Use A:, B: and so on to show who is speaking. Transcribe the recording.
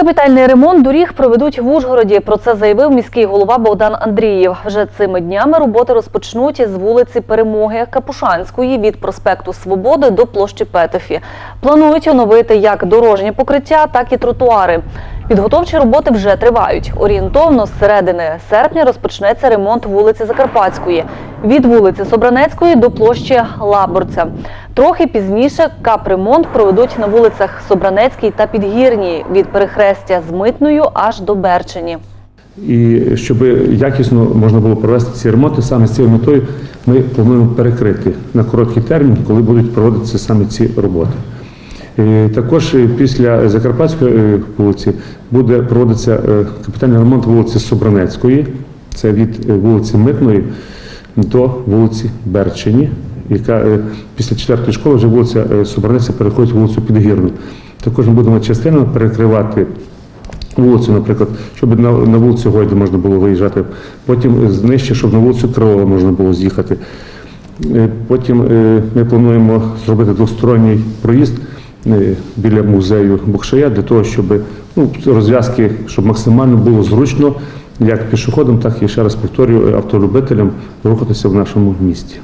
A: Капітальний ремонт доріг проведуть в Ужгороді. Про це заявив міський голова Богдан Андрієв. Вже цими днями роботи розпочнуть з вулиці Перемоги Капушанської від проспекту Свободи до площі Петефі. Планують оновити як дорожнє покриття, так і тротуари. Підготовчі роботи вже тривають. Орієнтовно з середини серпня розпочнеться ремонт вулиці Закарпатської від вулиці Собранецької до площі Лаборця. Трохи пізніше капремонт проведуть на вулицях Собранецькій та Підгірній від перехрестя з Митною аж до Берчині.
B: І щоб якісно можна було провести ці ремонти, саме з цією метою ми плануємо перекрити на короткий термін, коли будуть проводитися саме ці роботи. Е, Також е, після Закарпатської е, вулиці буде проводитися капітальний ремонт вулиці Собранецької, це від вулиці Митної до вулиці Берчині, яка е, після четвертої школи вже вулиця е, Собранецька переходить в вулицю Підгірну. Також ми будемо частинами перекривати вулицю, наприклад, щоб на, на вулицю Гойди можна було виїжджати, потім знижче, щоб на вулицю Крилова можна було з'їхати. Е, Потім ми плануємо зробити двосторонній проїзд біля музею Букшая для того, щоб ну, розв'язки, щоб максимально було зручно як пішоходам, так і ще раз повторюю, автолюбителям рухатися в нашому місті.